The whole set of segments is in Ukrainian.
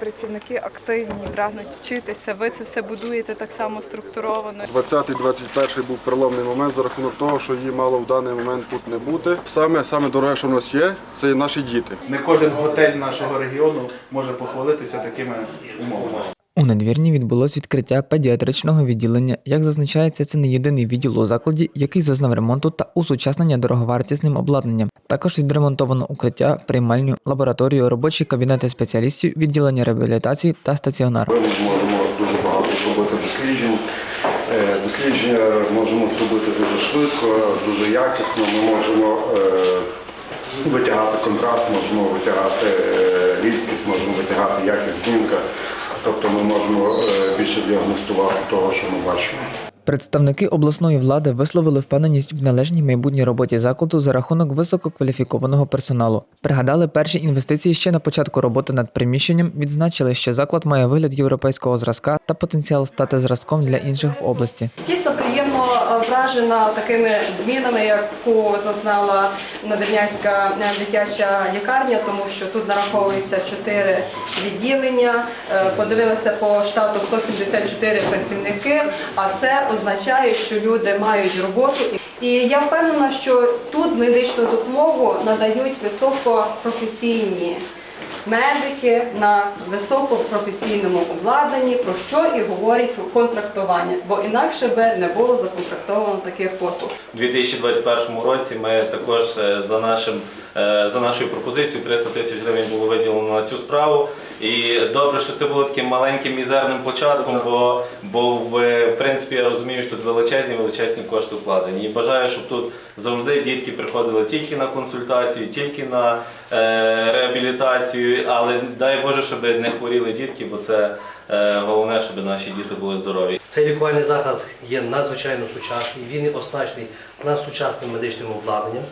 працівники активні, прагнуть вчитися. Ви це все будуєте так само структуровано. 20-21 був переломний момент за рахунок того, що її мало в даний момент тут не бути. Саме саме дороге, що в нас є, це наші діти. Не кожен готель нашого регіону може похвалитися такими умовами. Надвірні відбулось відкриття педіатричного відділення. Як зазначається, це не єдиний відділ у закладі, який зазнав ремонту та усучаснення дороговартісним обладнанням. Також відремонтовано укриття, приймальню, лабораторію, робочі кабінети спеціалістів, відділення реабілітації та стаціонар. Ми можемо дуже багато зробити досліджень. Е, Дослідження можемо зробити дуже швидко, дуже якісно. Ми можемо е, витягати контраст, можемо витягати е, різкість, можемо витягати якість знімка. Тобто ми можемо е, більше діагностувати того, що ми бачимо. Представники обласної влади висловили впевненість в належній майбутній роботі закладу за рахунок висококваліфікованого персоналу. Пригадали перші інвестиції ще на початку роботи над приміщенням. Відзначили, що заклад має вигляд європейського зразка та потенціал стати зразком для інших в області. Вражена такими змінами, яку зазнала Надвірнянська е, дитяча лікарня, тому що тут нараховується чотири відділення. Е, Подивилися по штату 174 працівники, а це означає, що люди мають роботу. І я впевнена, що тут медичну допомогу надають високопрофесійні медики на високопрофесійному обладнанні, про що і говорить контрактування, бо інакше би не було законтрактовано таких послуг. У 2021 році ми також е, за нашим е, за нашою пропозицією 300 тисяч гривень було виділено на цю справу. І добре, що це було таким маленьким мізерним початком, бо, бо в принципі я розумію, що тут величезні величезні кошти вкладені. І бажаю, щоб тут завжди дітки приходили тільки на консультацію, тільки на е, реабілітацію, але дай Боже, щоб не хворіли дітки, бо це е, головне, щоб наші діти були здорові. Цей лікувальний заклад є надзвичайно сучасний, він оснащений надсучасним медичним обладнанням.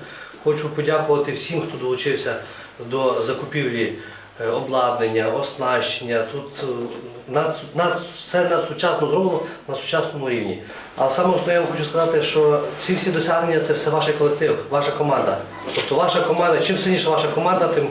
Хочу подякувати всім, хто долучився до закупівлі е, обладнання, оснащення. Тут е, над, над, все надсучасно зроблено на сучасному рівні. Але саме основне я вам хочу сказати, що ці всі досягнення це все ваш колектив, ваша команда. Тобто ваша команда, чим сильніша ваша команда, тим,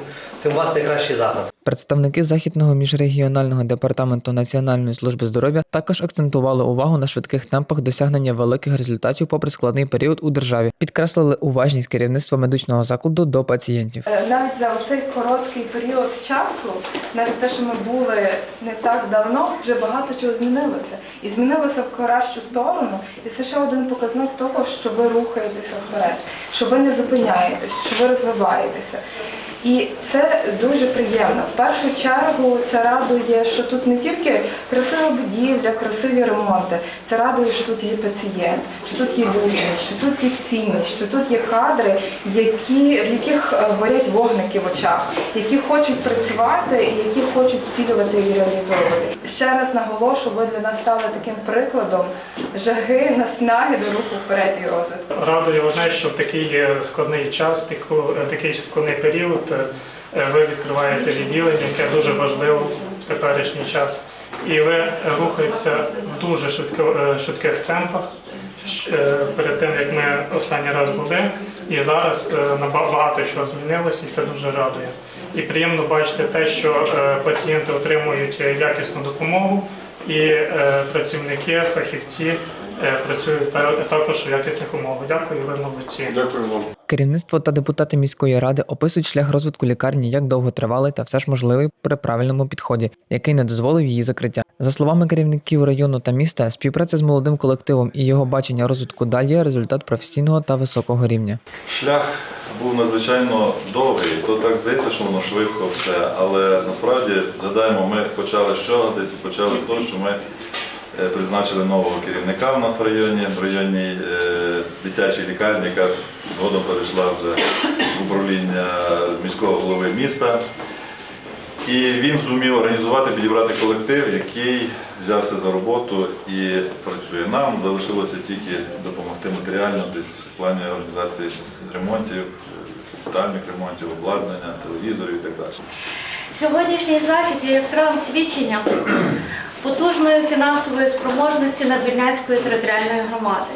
тим у вас найкращий заклад. Представники західного міжрегіонального департаменту Національної служби здоров'я також акцентували увагу на швидких темпах досягнення великих результатів попри складний період у державі. Підкреслили уважність керівництва медичного закладу до пацієнтів. Е, Навіть за цей короткий період часу, навіть те, що ми були не так давно, вже багато чого змінилося. І змінилося в кращу сторону. І це ще один показник того, що ви рухаєтеся вперед, що ви не зупиняєтесь, що ви розвиваєтеся. І це дуже приємно. В першу чергу це радує, що тут не тільки красива будівля, красиві ремонти. Це радує, що тут є пацієнт, що тут є людяність, що тут є цінність, що тут є кадри, які, в яких е, горять вогники в очах, які хочуть працювати і які хочуть втілювати і реалізовувати. Ще раз наголошую, ви для нас стали таким прикладом жаги, наснаги до руху вперед і розвитку. Радує одне, що в такий е, складний час, е, такий складний період, ви відкриваєте відділення, яке дуже важливо в теперішній час. І ви рухаєтеся в дуже швидко- е, швидких темпах. Е, Перед тим як ми останній раз були, і зараз е, багато чого змінилося, і це дуже радує. І приємно бачити те, що е, пацієнти отримують е, якісну допомогу, і е, працівники, фахівці е, працюють та- також у якісних умовах. Дякую, ви молодці. Дякую вам. Керівництво та депутати міської ради описують шлях розвитку лікарні як довготривалий та все ж можливий при правильному підході, який не дозволив її закриття. За словами керівників району та міста, співпраця з молодим колективом і його бачення розвитку далі є результат професійного та високого рівня. Шлях був надзвичайно довгий, то так здається, що воно швидко все, але насправді згадаємо, ми почали з чого десь почали з того, що ми е, призначили нового керівника в нас в районі, в районній е, дитячій лікарні, яка згодом перейшла вже в управління міського голови міста. І він зумів організувати, підібрати колектив, який взявся за роботу і працює. Нам залишилося тільки допомогти матеріально, десь в плані організації ремонтів, капітальних ремонтів, обладнання, телевізорів і так далі. Сьогоднішній захід є яскравим свідченням потужної фінансової спроможності Надвірнянської територіальної громади,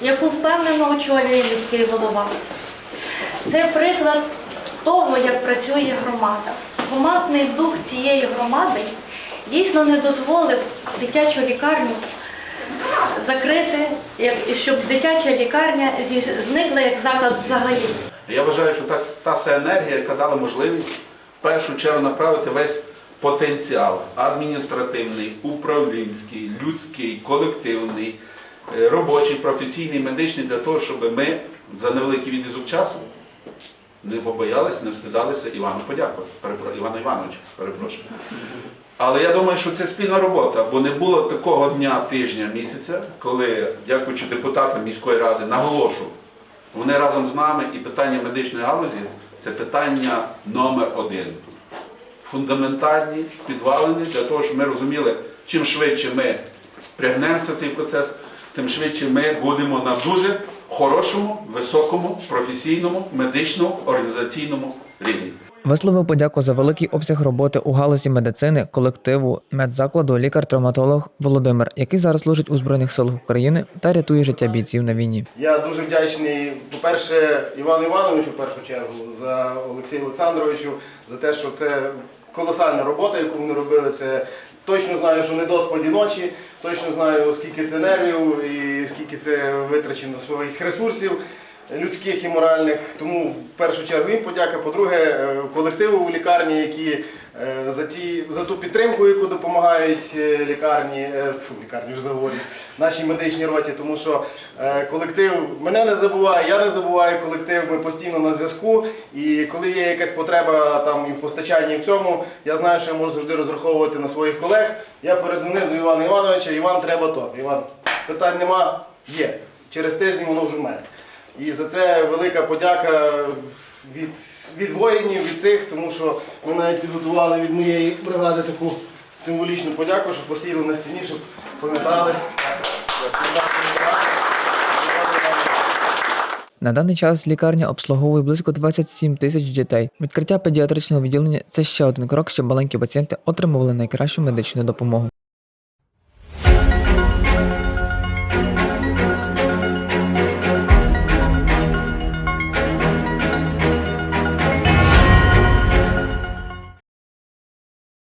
яку впевнено очолює міський голова. Це приклад того, як працює громада. командний дух цієї громади дійсно не дозволив дитячу лікарню закрити, і щоб дитяча лікарня зникла як заклад взагалі. Я вважаю, що та, та енергія, яка дала можливість в першу чергу направити весь потенціал адміністративний, управлінський, людський, колективний, е, робочий, професійний, медичний для того, щоб ми за невеликий відрізок часу не побоялися, не встидалися Івану подякувати. Перепро... Івану Івановичу, перепрошую. Але я думаю, що це спільна робота, бо не було такого дня, тижня, місяця, коли, дякуючи депутатам міської ради, наголошував, вони разом з нами і питання медичної галузі це питання номер один. Фундаментальні, підвалини для того, щоб ми розуміли, чим швидше ми пригнемося в цей процес, тим швидше ми будемо на дуже хорошому, високому, професійному, медичному, організаційному рівні. Висловив подяку за великий обсяг роботи у галузі медицини колективу медзакладу лікар-травматолог Володимир, який зараз служить у Збройних силах України та рятує життя бійців на війні. Я дуже вдячний, по-перше, Івану Івановичу в першу чергу, за Олексію Олександровичу, за те, що це колосальна робота, яку вони робили. Це точно знаю, що не доспаді ночі, точно знаю, скільки це нервів і скільки це витрачено своїх ресурсів людських і моральних. Тому в першу чергу їм подяка. По-друге, е, колективу у лікарні, які е, за, ті, за ту підтримку, яку допомагають е, лікарні, фу, лікарні вже заговорюсь, нашій медичній роті, тому що колектив мене не забуває, я не забуваю колектив, ми постійно на зв'язку. І коли є якась потреба там і в постачанні і в цьому, я знаю, що я можу завжди розраховувати на своїх колег. Я передзвонив до Івана Івановича, Іван, треба то. Іван, питань нема, є. Через тиждень воно вже в мене. І за це велика подяка від, від воїнів, від цих, тому що ми навіть підготували від моєї бригади таку символічну подяку, щоб посіяли на стіні, щоб пам'ятали. На даний час лікарня обслуговує близько 27 тисяч дітей. Відкриття педіатричного відділення це ще один крок, щоб маленькі пацієнти отримували найкращу медичну допомогу.